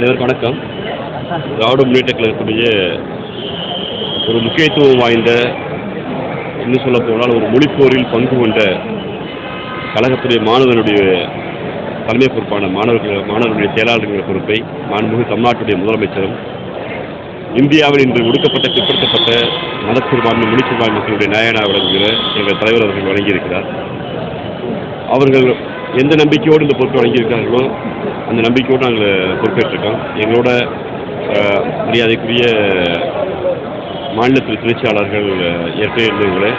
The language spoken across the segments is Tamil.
அனைவருக்கும் வணக்கம். திராவிட முன்னேற்ற கழகத்துடைய ஒரு முக்கியத்துவம் வாய்ந்த இன்னும் சொல்ல போனால் ஒரு மொழிப்போரில் பங்கு கொண்ட கழகத்துடைய மாணவனுடைய தலைமை பொறுப்பான மாணவர்கள் மாணவர்களுடைய செயலாளர்கள் பொறுப்பை மாண்புமிகு தமிழ்நாட்டுடைய முதலமைச்சரும் இந்தியாவில் இன்று ஒடுக்கப்பட்ட பிற்படுத்தப்பட்ட மதச்சிறுபான்மை மொழிச்சிறுபான்மை மக்களுடைய நாயனா விளங்குகிற எங்கள் தலைவர் அவர்கள் வழங்கியிருக்கிறார். அவர்கள் எந்த நம்பிக்கையோடு இந்த பொறுப்பை வழங்கியிருக்கிறார்களோ அந்த நம்பிக்கையோடு நாங்கள் பொறுப்பேற்றிருக்கோம். எங்களோட மரியாதைக்குரிய மாநிலத்தில் துணைச்சியாளர்கள் ஏற்கனவே இருந்தவங்களே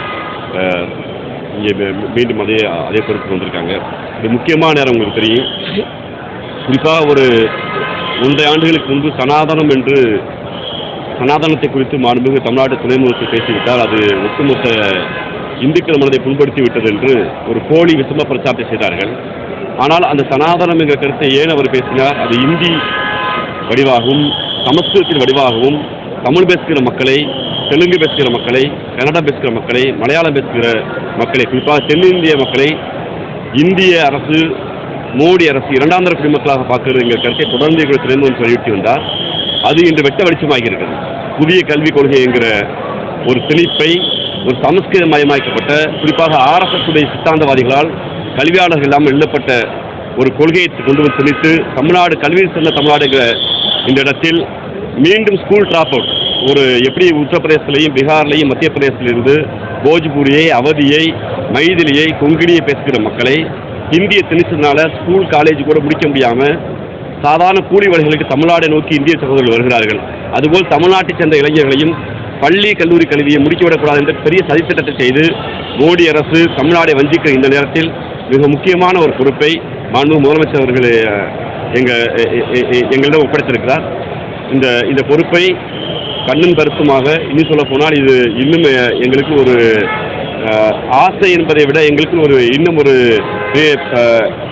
இங்கே மீண்டும் அதே அதே பொறுப்புக்கு வந்திருக்காங்க. இது முக்கியமான நேரம் உங்களுக்கு தெரியும். குறிப்பாக ஒரு ஒன்றை ஆண்டுகளுக்கு முன்பு சனாதனம் என்று சனாதனத்தை குறித்து மாண்புமிகு தமிழ்நாட்டு துணை பேசிவிட்டால் அது ஒட்டுமொத்த இந்துக்கள் மனதை புண்படுத்தி விட்டது என்று ஒரு போலி விசம பிரச்சாரத்தை செய்தார்கள். ஆனால் அந்த சனாதனம் என்ற கருத்தை ஏன் அவர் பேசினார்? அது இந்தி வடிவாகவும் சமஸ்கிருதத்தின் வடிவாகவும் தமிழ் பேசுகிற மக்களை தெலுங்கு பேசுகிற மக்களை கன்னடம் பேசுகிற மக்களை மலையாளம் பேசுகிற மக்களை குறிப்பாக தென்னிந்திய மக்களை இந்திய அரசு மோடி அரசு இரண்டாம் தர குடிமக்களாக பார்க்கிறது எங்கள் கருத்தை தொடர்ந்து எங்கள் துறைமுகம் வலியுறுத்தி வந்தார். அது இன்று வெட்ட வெளிச்சமாகி இருக்கிறது. புதிய கல்விக் கொள்கை என்கிற ஒரு திணிப்பை ஒரு சமஸ்கிருத மயமாக்கப்பட்ட குறிப்பாக ஆர்எஸ்எஸ் உடைய சித்தாந்தவாதிகளால் கல்வியாளர்கள் இல்லாமல் எழுதப்பட்ட ஒரு கொள்கையை கொண்டு வந்து திணித்து தமிழ்நாடு கல்வியில் சென்ற தமிழ்நாடுங்கிற இந்த இடத்தில் மீண்டும் ஸ்கூல் ட்ராப் அவுட் ஒரு எப்படி உத்தரப்பிரதேசத்திலையும் பீகார்லையும் மத்திய பிரதேசத்திலிருந்து போஜ்பூரியை அவதியை மைதிலியை கொங்கினியை பேசுகிற மக்களை இந்தியை திணிச்சதுனால ஸ்கூல் காலேஜ் கூட முடிக்க முடியாமல் சாதாரண கூலி வழிகளுக்கு தமிழ்நாடை நோக்கி இந்திய சகோதரர்கள் வருகிறார்கள். அதுபோல் தமிழ்நாட்டைச் சேர்ந்த இளைஞர்களையும் பள்ளி கல்லூரி கல்வியை முடிக்கிவிடக்கூடாது என்ற பெரிய சதித்திட்டத்தை செய்து மோடி அரசு தமிழ்நாடை வஞ்சிக்கிற இந்த நேரத்தில் மிக முக்கியமான ஒரு பொறுப்பை மாண்பு முதலமைச்சர் அவர்கள் எங்கள் எங்களிடம் ஒப்படைத்திருக்கிறார். இந்த இந்த பொறுப்பை கண்ணும் கருத்துமாக இன்னும் சொல்ல போனால் இது இன்னும் எங்களுக்கு ஒரு ஆசை என்பதை விட எங்களுக்கு ஒரு இன்னும் ஒரு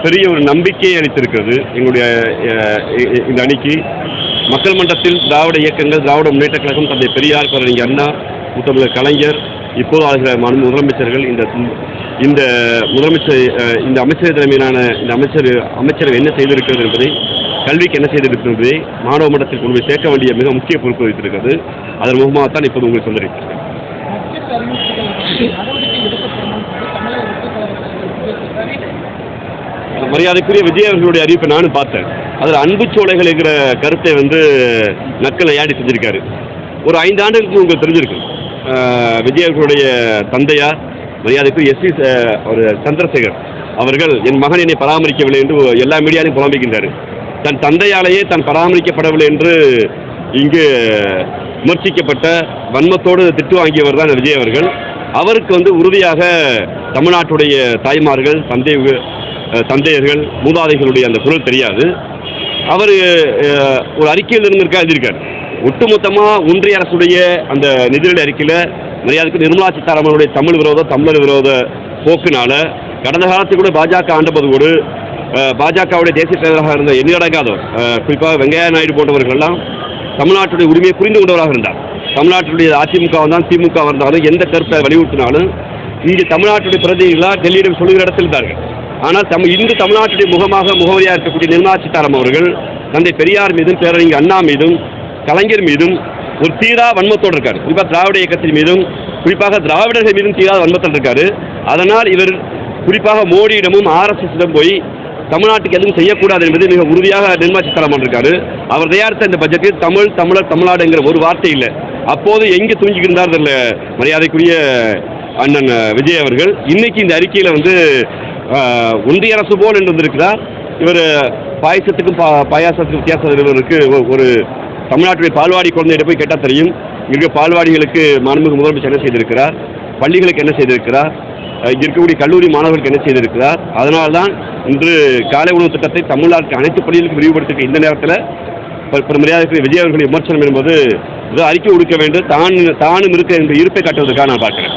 பெரிய ஒரு நம்பிக்கையை அளித்திருக்கிறது எங்களுடைய இந்த அணிக்கு. மக்கள் மன்றத்தில் திராவிட இயக்கங்கள் திராவிட முன்னேற்ற கழகம் தந்தை பெரியார் பேரறிஞர் அண்ணா முத்தமிழர் கலைஞர் இப்போது ஆகிற முதலமைச்சர்கள் இந்த இந்த முதலமைச்சர் இந்த அமைச்சர் தலைமையிலான இந்த அமைச்சர் அமைச்சரவை என்ன செய்திருக்கிறது என்பதை கல்விக்கு என்ன செய்திருக்கிறது என்பதை மாணவ மன்றத்தில் கொண்டு போய் சேர்க்க வேண்டிய மிக முக்கிய பொறுப்பு வைத்திருக்கிறது. அதன் முகமாகத்தான் இப்போது உங்களுக்கு சொல்லியிருக்கிறேன் மரியாதைக்குரிய விஜய் அவர்களுடைய அறிவிப்பை நானும் பார்த்தேன். அதில் அன்பு சோலைகள் என்கிற கருத்தை வந்து நக்கலை ஏடி செஞ்சிருக்காரு. ஒரு ஐந்து ஆண்டுகளுக்கு உங்களுக்கு தெரிஞ்சிருக்கு. விஜய் அவர்களுடைய தந்தையார் மரியாதைக்கு எஸ் சி ஒரு சந்திரசேகர் அவர்கள் என் மகன் என்னை பராமரிக்கவில்லை என்று எல்லா மீடியாலையும் புலம்பிக்கின்றார். தன் தந்தையாலேயே தான் பராமரிக்கப்படவில்லை என்று இங்கு விமர்சிக்கப்பட்ட வன்மத்தோடு திட்டு வாங்கியவர் தான் விஜய் அவர்கள். அவருக்கு வந்து உறுதியாக தமிழ்நாட்டுடைய தாய்மார்கள் தந்தை தந்தையர்கள் மூதாதைகளுடைய அந்த குரல் தெரியாது. அவர் ஒரு அறிக்கையில் இருந்திருக்கா எழுதியிருக்கார். ஒட்டுமொத்தமாக ஒன்றிய அரசுடைய அந்த நிதிநிலை அறிக்கையில் மரியாதைக்கு நிர்மலா சீதாராமனுடைய தமிழ் விரோத தமிழர் விரோத போக்குனால கடந்த காலத்தில் கூட பாஜக ஆண்டபோது கூட பாஜகவுடைய தேசிய தலைவராக இருந்த எண்ணிலடங்காதோர் அஹ், குறிப்பாக வெங்கையா நாயுடு போன்றவர்கள்லாம் தமிழ்நாட்டுடைய உரிமையை புரிந்து கொண்டவராக இருந்தார். தமிழ்நாட்டுடைய அதிமுக தான் திமுக இருந்தாலும் எந்த கருத்தை வலியுறுத்தினாலும் இங்கே தமிழ்நாட்டுடைய பிரதிநிதிகளாக டெல்லியிடம் சொல்லுகிற இடத்தில் இருந்தார்கள். ஆனால் தம் இந்து தமிழ்நாட்டுடைய முகமாக முகவரியாக இருக்கக்கூடிய நிர்மலா சீதாராமன் அவர்கள் தந்தை பெரியார் மீதும் பேரறிஞர் அண்ணா மீதும் கலைஞர் மீதும் ஒரு தீரா வன்மத்தோடு இருக்கார். குறிப்பாக திராவிட இயக்கத்தின் மீதும் குறிப்பாக திராவிடர்கள் மீதும் தீரா வன்மத்தோடு இருக்காரு. அதனால் இவர் குறிப்பாக மோடியிடமும் ஆர்எஸ்எஸிடம் போய் தமிழ்நாட்டுக்கு எதுவும் செய்யக்கூடாது என்பது மிக உறுதியாக நிர்மலா சீதாராமன் இருக்காரு. அவர் தயாரித்த இந்த பட்ஜெட்டில் தமிழ் தமிழர் தமிழ்நாடுங்கிற ஒரு வார்த்தை இல்லை. அப்போது எங்கே தூங்கிக்கிருந்தார் தெரியல மரியாதைக்குரிய அண்ணன் விஜய் அவர்கள். இன்னைக்கு இந்த அறிக்கையில் வந்து ஒன்றிய அரசு போல் என்று வந்திருக்கிறார். இவர் பாயசத்துக்கும் பா பாயாசத்துக்கும் வித்தியாசம் இருக்கு. ஒரு தமிழ்நாட்டுடைய பால்வாடி குழந்தைகிட்ட போய் கேட்டால் தெரியும். இங்கே பால்வாடிகளுக்கு மாண்புமிகு முதலமைச்சர் என்ன செய்திருக்கிறார்? பள்ளிகளுக்கு என்ன செய்திருக்கிறார்? இங்க இருக்கக்கூடிய கல்லூரி மாணவர்களுக்கு என்ன செய்திருக்கிறார்? அதனால்தான் இன்று காலை உணவு திட்டத்தை தமிழ்நாட்டுக்கு அனைத்து பள்ளிகளுக்கும் விரிவுபடுத்திருக்க இந்த நேரத்தில் மரியாதை விஜய் அவர்களின் விமர்சனம் என்பது அறிக்கை கொடுக்க வேண்டும். தான் தானும் இருக்க என்ற இருப்பை காட்டுவதற்காக நான் பார்க்கிறேன்.